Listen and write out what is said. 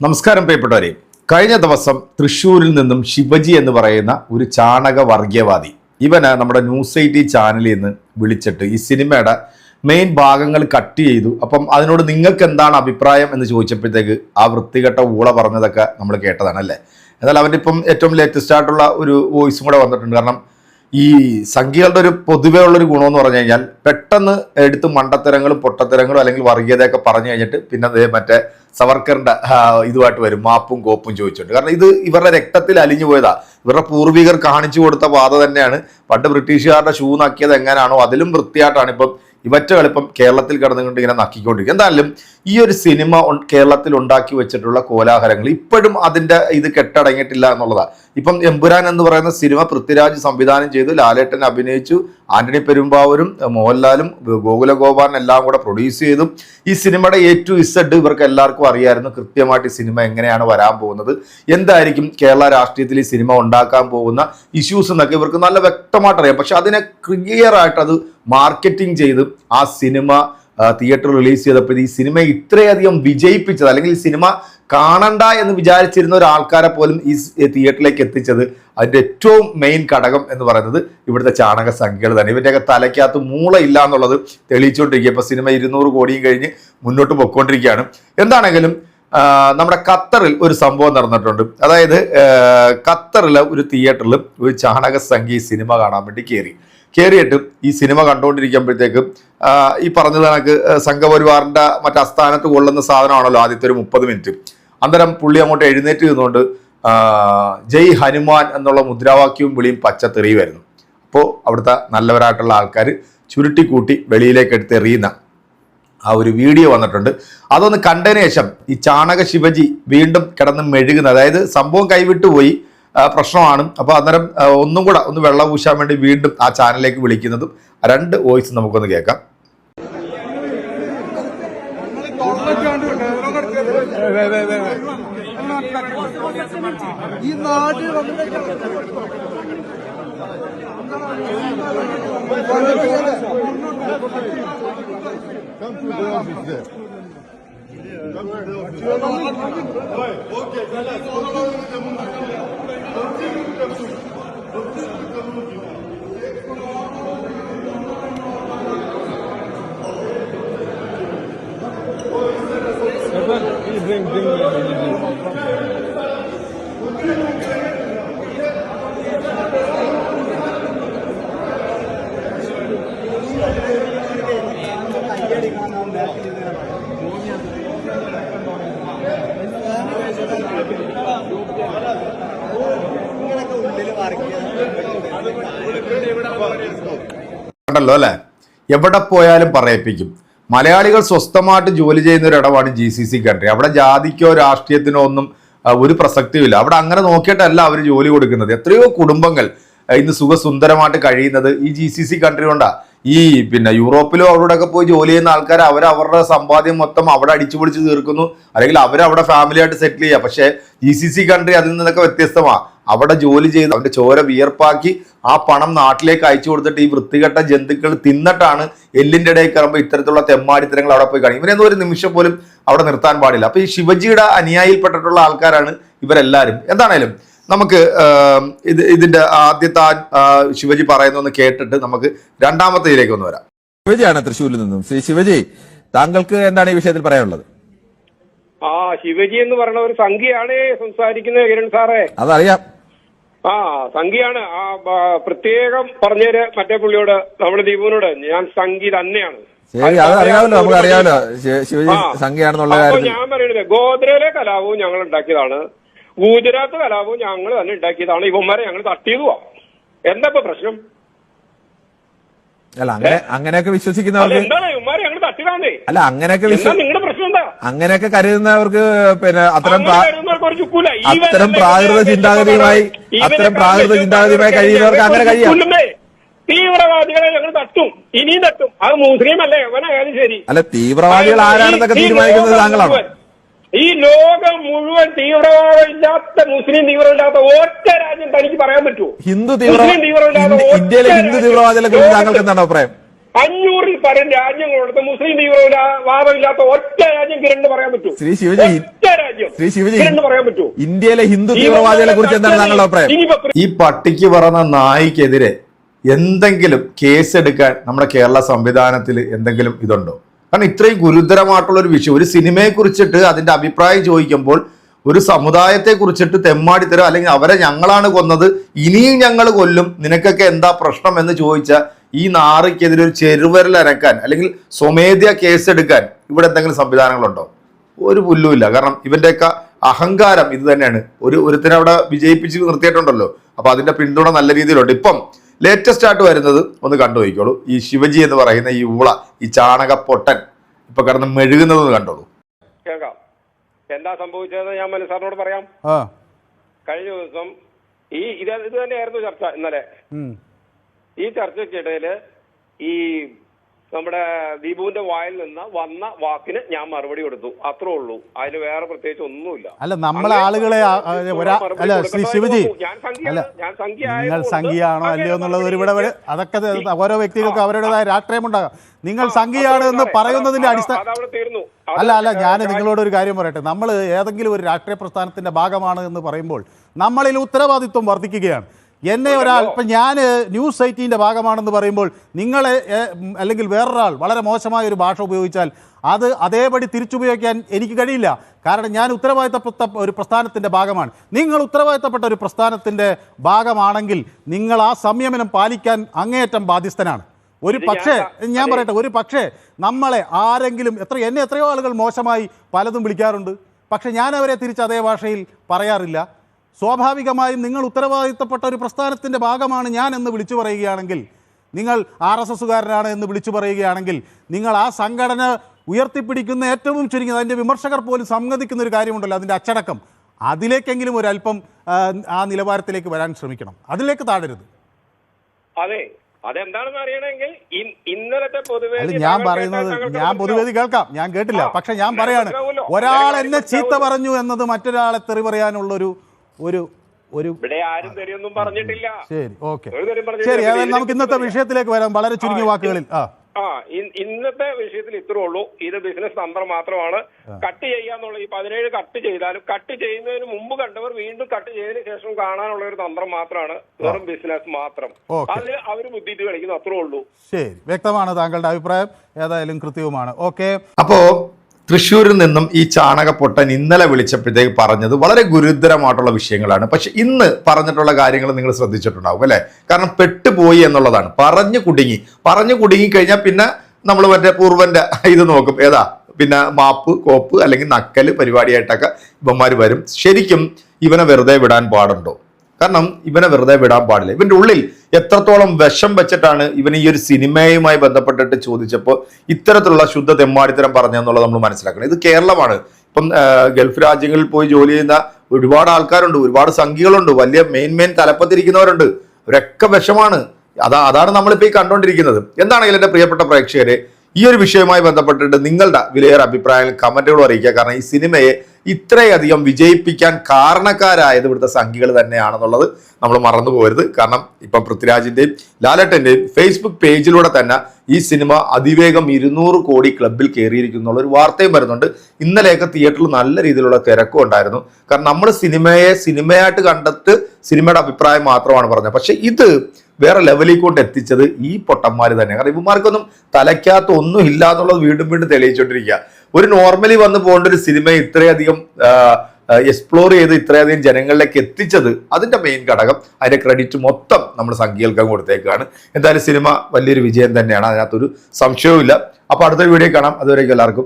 നമസ്കാരം പ്രിയപ്പെട്ടവരെ. കഴിഞ്ഞ ദിവസം തൃശ്ശൂരിൽ നിന്നും ശിവജി എന്ന് പറയുന്ന ഒരു ചാണക വർഗീയവാദി ഇവന് നമ്മുടെ ന്യൂസ് എയ്റ്റി ചാനലിൽ നിന്ന് വിളിച്ചിട്ട് ഈ സിനിമയുടെ മെയിൻ ഭാഗങ്ങൾ കട്ട് ചെയ്തു. അപ്പം അതിനോട് നിങ്ങൾക്ക് എന്താണ് അഭിപ്രായം എന്ന് ചോദിച്ചപ്പോഴത്തേക്ക് ആ വൃത്തികെട്ട ഊള പറഞ്ഞതൊക്കെ നമ്മൾ കേട്ടതാണ് അല്ലേ? എന്നാൽ അവന്റെ ഇപ്പം ഏറ്റവും ലേറ്റസ്റ്റ് ആയിട്ടുള്ള ഒരു വോയിസും കൂടെ വന്നിട്ടുണ്ട്. കാരണം ഈ സംഖ്യകളുടെ ഒരു പൊതുവേ ഉള്ളൊരു ഗുണമെന്ന് പറഞ്ഞു കഴിഞ്ഞാൽ പെട്ടെന്ന് എടുത്ത് മണ്ടത്തരങ്ങളും പൊട്ടത്തരങ്ങളും അല്ലെങ്കിൽ വർഗീയതയൊക്കെ പറഞ്ഞു കഴിഞ്ഞിട്ട് പിന്നെ മറ്റേ സവർക്കറിന്റെ ഇതുമായിട്ട് വരും. മാപ്പും കോപ്പും ചോദിച്ചിട്ടുണ്ട്. കാരണം ഇത് ഇവരുടെ രക്തത്തിൽ അലിഞ്ഞു പോയതാ. ഇവരുടെ പൂർവികർ കാണിച്ചു കൊടുത്ത പാത തന്നെയാണ്. പണ്ട് ബ്രിട്ടീഷുകാരുടെ ഷൂ നക്കിയത് എങ്ങനെയാണോ അതിലും വൃത്തിയായിട്ടാണ് ഇപ്പം ഇവറ്റ കളിപ്പം കേരളത്തിൽ കിടന്നുകൊണ്ട് ഇങ്ങനെ നക്കിക്കൊണ്ടിരിക്കും എന്തായാലും ഈ ഒരു സിനിമ കേരളത്തിൽ ഉണ്ടാക്കി വെച്ചിട്ടുള്ള കോലാഹലങ്ങൾ ഇപ്പോഴും അതിന്റെ ഇത് കെട്ടടങ്ങിയിട്ടില്ല എന്നുള്ളതാണ് ഇപ്പം എമ്പുരാൻ എന്ന് പറയുന്ന സിനിമ പൃഥ്വിരാജ് സംവിധാനം ചെയ്തു ലാലേട്ടൻ അഭിനയിച്ചു ആന്റണി പെരുമ്പാവൂരും മോഹൻലാലും ഗോകുലഗോപാലൻ ഗോകുല എല്ലാം കൂടെ പ്രൊഡ്യൂസ് ചെയ്തു. ഈ സിനിമയുടെ എ ടു ഇസഡ് ഇവർക്ക് എല്ലാവർക്കും അറിയായിരുന്നു കൃത്യമായിട്ട് ഈ സിനിമ എങ്ങനെയാണ് വരാൻ പോകുന്നത്. എന്തായിരിക്കും കേരള രാഷ്ട്രീയത്തിൽ ഈ സിനിമ ഉണ്ടാക്കാൻ പോകുന്ന ഇഷ്യൂസ് എന്നൊക്കെ ഇവർക്ക് നല്ല വ്യക്തമായിട്ട് അറിയാം പക്ഷെ അതിനെ ക്ലിയർ ആയിട്ട് അത് മാർക്കറ്റിംഗ് ചെയ്ത് ആ സിനിമ തിയേറ്റർ റിലീസ് ചെയ്തപ്പോൾ ഈ സിനിമ ഇത്രയധികം വിജയിപ്പിച്ചത് അല്ലെങ്കിൽ സിനിമ കാണണ്ട എന്ന് വിചാരിച്ചിരുന്ന ഒരാൾക്കാരെ പോലും ഈ തിയേറ്ററിലേക്ക് എത്തിച്ചത് അതിന്റെ ഏറ്റവും മെയിൻ ഘടകം എന്ന് പറയുന്നത് ഇവിടുത്തെ ചാണക സംഖ്യകൾ തന്നെ. ഇവന്റെയൊക്കെ തലയ്ക്കകത്ത് മൂളയില്ല എന്നുള്ളത് തെളിയിച്ചുകൊണ്ടിരിക്കുക ഇപ്പോൾ സിനിമ ഇരുന്നൂറ് കോടിയും കഴിഞ്ഞ് മുന്നോട്ട് പൊയ്ക്കൊണ്ടിരിക്കുകയാണ്. എന്താണെങ്കിലും നമ്മുടെ ഖത്തറിൽ ഒരു സംഭവം നടന്നിട്ടുണ്ട്. അതായത് ഖത്തറിലെ ഒരു തിയേറ്ററിൽ ഒരു ചാണക സംഖ്യ സിനിമ കാണാൻ വേണ്ടി കയറി. കയറിയിട്ട് ഈ സിനിമ കണ്ടുകൊണ്ടിരിക്കുമ്പോഴത്തേക്കും ഈ പറഞ്ഞത് കണക്ക് സംഘപരിവാറിന്റെ മറ്റേ അസ്ഥാനത്ത് കൊള്ളുന്ന സാധനമാണല്ലോ ആദ്യത്തെ ഒരു മുപ്പത് മിനിറ്റ്. അന്നേരം പുള്ളി അങ്ങോട്ട് എഴുന്നേറ്റ് നിന്നുകൊണ്ട് ജയ് ഹനുമാൻ എന്നുള്ള മുദ്രാവാക്യവും വിളിയും പച്ച പച്ചത്തെറിയുമായിരുന്നു അപ്പോൾ അവിടുത്തെ നല്ലവരായിട്ടുള്ള ആൾക്കാർ ചുരുട്ടിക്കൂട്ടി വെളിയിലേക്ക് എടുത്ത് എറിയുന്ന ആ ഒരു വീഡിയോ വന്നിട്ടുണ്ട്. അതൊന്ന് കണ്ടതിന് ശേഷം ഈ ചാണക ശിവജി വീണ്ടും കിടന്ന് മെഴുകുന്ന അതായത് സംഭവം കൈവിട്ടു പോയി ആ, പ്രശ്നമാണ്. അപ്പോൾ അന്നേരം ഒന്നും കൂടെ ഒന്ന് വെള്ളം പൂശാൻ വേണ്ടി വീണ്ടും ആ ചാനലിലേക്ക് വിളിക്കുന്നതും രണ്ട് വോയിസ് നമുക്കൊന്ന് കേൾക്കാം. നാട്ടിൽ Todo mundo ഉണ്ടല്ലോ അല്ലെ? എവിടെ പോയാലും പറയിപ്പിക്കും. മലയാളികൾ സ്വസ്ഥമായിട്ട് ജോലി ചെയ്യുന്ന ഒരു ഇടമാണ് ജി സി സി കൺട്രി അവിടെ ജാതിക്കോ രാഷ്ട്രീയത്തിനോ ഒന്നും ഒരു പ്രസക്തിയുമില്ല. അവിടെ അങ്ങനെ നോക്കിയിട്ടല്ല അവർ ജോലി കൊടുക്കുന്നത്. എത്രയോ കുടുംബങ്ങൾ ഇന്ന് സുഖസുന്ദരമായിട്ട് കഴിയുന്നത് ഈ ജി സി സി കൺട്രി കൊണ്ടാണ് ഈ പിന്നെ യൂറോപ്പിലോ അവിടെയൊക്കെ പോയി ജോലി ചെയ്യുന്ന ആൾക്കാർ അവർ അവരുടെ സമ്പാദ്യം മൊത്തം അവിടെ അടിച്ചു പിടിച്ച് തീർക്കുന്നു. അല്ലെങ്കിൽ അവരവിടെ ഫാമിലിയായിട്ട് സെറ്റിൽ ചെയ്യുക. പക്ഷേ ജി സി സി കൺട്രി അതിൽ നിന്നൊക്കെ വ്യത്യസ്തമാണ് അവിടെ ജോലി ചെയ്ത് അവന്റെ ചോര വിയർപ്പാക്കി ആ പണം നാട്ടിലേക്ക് അയച്ചു കൊടുത്തിട്ട് ഈ വൃത്തികെട്ട ജന്തുക്കൾ തിന്നിട്ടാണ് എല്ലിന്റെ ഇടയിൽ കയറുമ്പോൾ ഇത്തരത്തിലുള്ള തെമ്മാടിത്തരങ്ങൾ അവിടെ പോയി കാണും ഇവരെന്തോ ഒരു നിമിഷം പോലും അവിടെ നിർത്താൻ പാടില്ല. അപ്പൊ ഈ ശിവജിയുടെ അനുയായിൽപ്പെട്ടിട്ടുള്ള ആൾക്കാരാണ് ഇവരെല്ലാരും. എന്താണേലും നമുക്ക് ഇത് ഇതിന്റെ ആദ്യത്തെ ശിവജി പറയുന്നൊന്ന് കേട്ടിട്ട് നമുക്ക് രണ്ടാമത്തെ ഇതിലേക്ക് ഒന്ന് വരാം. ശിവജിയാണ് തൃശ്ശൂരിൽ നിന്നും. ശ്രീ ശിവജി താങ്കൾക്ക് എന്താണ് ഈ വിഷയത്തിൽ പറയാനുള്ളത്? ആ ശിവജി എന്ന് പറയുന്ന ഒരു സംഖ്യയാണ് സംസാരിക്കുന്നത് കിരൺ സാറേ. അതറിയാം. ആ സംഖ്യയാണ് ആ പ്രത്യേകം പറഞ്ഞേര് മറ്റേ പുള്ളിയോട് നമ്മുടെ ദീപുവിനോട്. ഞാൻ സംഖ്യ തന്നെയാണ്. ശരി അത് അറിയാമല്ലോ നമുക്ക് അറിയാമല്ലോ ശിവജി. സംഖ്യയാണെന്നുള്ള കാര്യം ഞാൻ പറയുന്നത് ഗോദ്രയിലെ കലാപവും ഞങ്ങൾ ഉണ്ടാക്കിയതാണ്. ഗുജറാത്ത് കലാപവും ഞങ്ങൾ തന്നെ ഉണ്ടാക്കിയതാണ്. ഇവന്മാരെ ഞങ്ങൾ തട്ടിയതുവാ. എന്താ ഇപ്പൊ പ്രശ്നം? അല്ല അങ്ങനെ അങ്ങനെയൊക്കെ വിശ്വസിക്കുന്നവർക്ക് അല്ല അങ്ങനെയൊക്കെ അങ്ങനെയൊക്കെ കരുതുന്നവർക്ക് പിന്നെ അത്തരം അത്തരം പ്രാകൃത ചിന്താഗതിയുമായി അത്തരം പ്രാകൃത ചിന്താഗതിയുമായി കഴിയുന്നവർക്ക് അങ്ങനെ കഴിയാം. തീവ്രവാദികളെ ഞങ്ങൾ തട്ടും. ഇനിയും തട്ടും. അത് മുസ്ലിം അല്ലേ? എവനായാലും ശരി. അല്ല തീവ്രവാദികൾ ആരാണെന്നൊക്കെ തീരുമാനിക്കുന്നത് താങ്കളാണ്? ഈ ലോകം മുഴുവൻ തീവ്രവാദം ഇല്ലാത്ത മുസ്ലിം തീവ്രമില്ലാത്ത ഒറ്റ രാജ്യം തനിക്ക് പറയാൻ പറ്റുമോ? ഹിന്ദു ഇന്ത്യയിലെ ഹിന്ദു തീവ്രവാദികളെ കുറിച്ച് താങ്കൾക്ക് എന്താണ് അഭിപ്രായം? അഞ്ഞൂറിൽ പരം രാജ്യങ്ങളുടെ മുസ്ലിം തീവ്രവാദമില്ലാത്ത ഒറ്റ രാജ്യം കിരണ് പറയാൻ പറ്റൂ ശ്രീ ശിവജി, ഒറ്റ രാജ്യം ശ്രീ ശിവജി, കിരണ് പറയാൻ പറ്റൂ ഇന്ത്യയിലെ ഹിന്ദു തീവ്രവാദികളെ കുറിച്ച് എന്താണ് താങ്കളുടെ അഭിപ്രായം? ഈ പട്ടിക്ക് പറഞ്ഞ നായിക്കെതിരെ എന്തെങ്കിലും കേസ് എടുക്കാൻ നമ്മുടെ കേരള സംവിധാനത്തിൽ എന്തെങ്കിലും ഇതുണ്ടോ? കാരണം ഇത്രയും ഗുരുതരമായിട്ടുള്ള ഒരു വിഷയം. ഒരു സിനിമയെ കുറിച്ചിട്ട് അതിന്റെ അഭിപ്രായം ചോദിക്കുമ്പോൾ ഒരു സമുദായത്തെ കുറിച്ചിട്ട് തെമ്മാടി തെമ്മാടിത്തരം അല്ലെങ്കിൽ അവരെ ഞങ്ങളാണ് കൊന്നത് ഇനിയും ഞങ്ങൾ കൊല്ലും നിനക്കൊക്കെ എന്താ പ്രശ്നം എന്ന് ചോദിച്ച ഈ നാറിക്കെതിരെ ഒരു ചെരുവരൽ അനക്കാൻ അല്ലെങ്കിൽ സ്വമേധ്യ കേസ് എടുക്കാൻ ഇവിടെ എന്തെങ്കിലും സംവിധാനങ്ങളുണ്ടോ? ഒരു പുല്ലുമില്ല കാരണം ഇവന്റെയൊക്കെ അഹങ്കാരം ഇത് തന്നെയാണ്. ഒരു ഒരുത്തിനെ അവിടെ വിജയിപ്പിച്ച് നിർത്തിയിട്ടുണ്ടല്ലോ. അപ്പൊ അതിന്റെ പിന്തുണ നല്ല രീതിയിലുണ്ട്. ഇപ്പം ലേറ്റസ്റ്റ് ആയിട്ട് വരുന്നത് ഒന്ന് കണ്ടു നോക്കിക്കോളൂ. ഈ ശിവജി എന്ന് പറയുന്ന ഈ ഉള ഈ ചാണക പൊട്ടൻ ഇപ്പൊ കിടന്ന് മെഴുകുന്നത് ഒന്ന് കണ്ടോളൂ. കേൾക്കാം. എന്താ സംഭവിച്ചത് ഞാൻ മനസ്സാറിനോട് പറയാം. ആ. കഴിഞ്ഞ ദിവസം ഈ ഇത് ഇത് തന്നെയായിരുന്നു ചർച്ച ഇന്നലെ. ഈ ചർച്ചയ്ക്കിടയിൽ ഈ നമ്മുടെ ദീപുവിന്റെ വായിൽ നിന്ന് വന്ന വാക്കിന് ഞാൻ മറുപടി കൊടുത്തു. അത്രേ ഉള്ളൂ. അതിന് വേറെ പ്രത്യേകിച്ച് ഒന്നുമില്ല. അല്ല നമ്മളെ ആളുകളെ അല്ല ശ്രീ ശിവജി നിങ്ങൾ സംഖ്യയാണോ അല്ലയോ എന്നുള്ളത് ഒരു വിടവ് മറുപടി അതൊക്കെ ഓരോ വ്യക്തികൾക്ക് അവരുടേതായ രാഷ്ട്രീയം ഉണ്ടാകാം നിങ്ങൾ സംഖ്യയാണ് എന്ന് പറയുന്നതിന്റെ അടിസ്ഥാന അല്ല അല്ല ഞാൻ നിങ്ങളോട് ഒരു കാര്യം പറയട്ടെ. നമ്മൾ ഏതെങ്കിലും ഒരു രാഷ്ട്രീയ പ്രസ്ഥാനത്തിന്റെ ഭാഗമാണ് എന്ന് പറയുമ്പോൾ നമ്മളിൽ ഉത്തരവാദിത്വം വർദ്ധിക്കുകയാണ്. എന്നെ ഒരാൾ ഇപ്പം ഞാൻ ന്യൂസ് എയ്റ്റീന്റെ ഭാഗമാണെന്ന് പറയുമ്പോൾ നിങ്ങളെ അല്ലെങ്കിൽ വേറൊരാൾ വളരെ മോശമായ ഒരു ഭാഷ ഉപയോഗിച്ചാൽ അത് അതേപടി തിരിച്ചുപയോഗിക്കാൻ എനിക്ക് കഴിയില്ല. കാരണം ഞാൻ ഉത്തരവാദിത്തപ്പെട്ട ഒരു പ്രസ്ഥാനത്തിന്റെ ഭാഗമാണ്. നിങ്ങൾ ഉത്തരവാദിത്തപ്പെട്ട ഒരു പ്രസ്ഥാനത്തിന്റെ ഭാഗമാണെങ്കിൽ നിങ്ങൾ ആ സംയമനം പാലിക്കാൻ അങ്ങേയറ്റം ബാധ്യസ്ഥനാണ്. ഒരു പക്ഷേ ഞാൻ പറയട്ടെ ഒരു പക്ഷേ നമ്മളെ ആരെങ്കിലും എത്ര എന്നെ എത്രയോ ആളുകൾ മോശമായി പലതും വിളിക്കാറുണ്ട്. പക്ഷെ ഞാൻ അവരെ തിരിച്ച് അതേ ഭാഷയിൽ പറയാറില്ല. സ്വാഭാവികമായും നിങ്ങൾ ഉത്തരവാദിത്തപ്പെട്ട ഒരു പ്രസ്ഥാനത്തിന്റെ ഭാഗമാണ് ഞാൻ എന്ന് വിളിച്ചു പറയുകയാണെങ്കിൽ നിങ്ങൾ ആർ എസ് എസ്സുകാരനാണ് എന്ന് വിളിച്ചു പറയുകയാണെങ്കിൽ നിങ്ങൾ ആ സംഘടന ഉയർത്തിപ്പിടിക്കുന്ന ഏറ്റവും ചുരുങ്ങിയത് അതിന്റെ വിമർശകർ പോലും സംഗതിക്കുന്ന ഒരു കാര്യമുണ്ടല്ലോ അതിന്റെ അച്ചടക്കം. അതിലേക്കെങ്കിലും ഒരല്പം ആ, നിലവാരത്തിലേക്ക് വരാൻ ശ്രമിക്കണം. അതിലേക്ക് താഴരുത്. അതെ. അതെന്താണെന്ന് അറിയണമെങ്കിൽ ഇന്നലത്തെ പൊതുവേദി ഞാൻ പറയുന്നത് ഞാൻ പൊതുവേദി കേൾക്കാം. ഞാൻ കേട്ടില്ല. പക്ഷെ ഞാൻ പറയാണ്. ഒരാൾ എന്നെ ചീത്ത പറഞ്ഞു എന്നത് മറ്റൊരാളെ തെറി പറയാനുള്ളൊരു ഒരു ഒരു ഒരു ആരും തെറിയൊന്നും പറഞ്ഞിട്ടില്ല. ശരി ഓക്കെ. ശരി ഏതായാലും നമുക്ക് ഇന്നത്തെ വിഷയത്തിലേക്ക് വരാം. വളരെ ചുരുങ്ങിയ വാക്കുകളിൽ. ആ. ആ ഇൻ- ഇന്നത്തെ വിഷയത്തിൽ ഇത്രേ ഉള്ളൂ. ഇത് ബിസിനസ് തന്ത്രം മാത്രമാണ്. കട്ട് ചെയ്യാന്നുള്ള ഈ പതിനേഴ് കട്ട് ചെയ്താലും കട്ട് ചെയ്യുന്നതിന് മുമ്പ് കണ്ടവർ വീണ്ടും കട്ട് ചെയ്തതിന് ശേഷം കാണാനുള്ള ഒരു തന്ത്രം മാത്രമാണ്. വെറും ബിസിനസ് മാത്രം. അതിൽ അവർ ബുദ്ധിയിട്ട് കളിക്കുന്നു അത്രേ ഉള്ളൂ. ശരി വ്യക്തമാണ് താങ്കളുടെ അഭിപ്രായം. ഏതായാലും കൃത്യവുമാണ്. ഓക്കെ. അപ്പോ തൃശ്ശൂരിൽ നിന്നും ഈ ചാണകപ്പൊട്ടൻ ഇന്നലെ വിളിച്ചപ്പോഴത്തേക്ക് പറഞ്ഞത് വളരെ ഗുരുതരമായിട്ടുള്ള വിഷയങ്ങളാണ്. പക്ഷെ ഇന്ന് പറഞ്ഞിട്ടുള്ള കാര്യങ്ങൾ നിങ്ങൾ ശ്രദ്ധിച്ചിട്ടുണ്ടാവും അല്ലേ? കാരണം പെട്ടുപോയി എന്നുള്ളതാണ്. പറഞ്ഞു കുടുങ്ങി. പറഞ്ഞു കുടുങ്ങി കഴിഞ്ഞാൽ പിന്നെ നമ്മൾ മറ്റേ പൂർവന്റെ ഇത് നോക്കും. ഏതാ? പിന്നെ മാപ്പ് കോപ്പ് അല്ലെങ്കിൽ നക്കൽ പരിപാടിയായിട്ടൊക്കെ ഇവന്മാർ വരും. ശരിക്കും ഇവനെ വെറുതെ വിടാൻ പാടുണ്ടോ? കാരണം ഇവനെ വെറുതെ വിടാൻ പാടില്ല. ഇവന്റെ ഉള്ളിൽ എത്രത്തോളം വിഷം വെച്ചിട്ടാണ് ഇവൻ ഈ ഒരു സിനിമയുമായി ബന്ധപ്പെട്ടിട്ട് ചോദിച്ചപ്പോൾ ഇത്തരത്തിലുള്ള ശുദ്ധ തെമ്മാടിത്തരം പറഞ്ഞെന്നുള്ളത് നമ്മൾ മനസ്സിലാക്കണം. ഇത് കേരളമാണ്. ഇപ്പം ഗൾഫ് രാജ്യങ്ങളിൽ പോയി ജോലി ചെയ്യുന്ന ഒരുപാട് ആൾക്കാരുണ്ട് ഒരുപാട് സംഖ്യകളുണ്ട് വലിയ മെയിൻ മെയിൻ തലപ്പത്തിരിക്കുന്നവരുണ്ട് ഒരൊക്കെ വിഷമാണ്. അതാ അതാണ് നമ്മളിപ്പോൾ ഈ കണ്ടുകൊണ്ടിരിക്കുന്നത് എന്താണെങ്കിലും എന്റെ പ്രിയപ്പെട്ട പ്രേക്ഷകരെ ഈ ഒരു വിഷയവുമായി ബന്ധപ്പെട്ടിട്ട് നിങ്ങളുടെ വിലയേറെ അഭിപ്രായങ്ങൾ കമന്റുകൾ അറിയിക്കുക. കാരണം ഈ സിനിമയെ ഇത്രയധികം വിജയിപ്പിക്കാൻ കാരണക്കാരായത് ഇവിടുത്തെ സംഖ്യകൾ തന്നെയാണെന്നുള്ളത് നമ്മൾ മറന്നു പോകരുത്. കാരണം ഇപ്പം പൃഥ്വിരാജിന്റെയും ലാലേട്ടന്റെയും ഫേസ്ബുക്ക് പേജിലൂടെ തന്നെ ഈ സിനിമ അതിവേഗം ഇരുന്നൂറ് കോടി ക്ലബിൽ കയറിയിരിക്കുന്നു ഒരു വാർത്തയും വരുന്നുണ്ട്. ഇന്നലെയൊക്കെ തിയേറ്ററിൽ നല്ല രീതിയിലുള്ള തിരക്കും ഉണ്ടായിരുന്നു. കാരണം നമ്മൾ സിനിമയെ സിനിമയായിട്ട് കണ്ടിട്ട് സിനിമയുടെ അഭിപ്രായം മാത്രമാണ് പറഞ്ഞത്. പക്ഷെ ഇത് വേറെ ലെവലിൽ കൊണ്ട് എത്തിച്ചത് ഈ പൊട്ടന്മാർ തന്നെ കാരണം ഇവന്മാർക്കൊന്നും തലയ്ക്കകത്ത് ഒന്നും ഇല്ല എന്നുള്ളത് വീണ്ടും വീണ്ടും തെളിയിച്ചുകൊണ്ടിരിക്കുക ഒരു നോർമലി വന്ന് പോകേണ്ട ഒരു സിനിമ ഇത്രയധികം എക്സ്പ്ലോർ ചെയ്ത് ഇത്രയധികം ജനങ്ങളിലേക്ക് എത്തിച്ചത് അതിന്റെ മെയിൻ ഘടകം അതിന്റെ ക്രെഡിറ്റ് മൊത്തം നമ്മൾ സംഖ്യകൾക്കും കൊടുത്തേക്കാണ്. എന്തായാലും സിനിമ വലിയൊരു വിജയം തന്നെയാണ്. അതിനകത്തൊരു സംശയവും ഇല്ല അപ്പൊ അടുത്ത വീഡിയോ കാണാം. അതുവരേക്കും എല്ലാവർക്കും.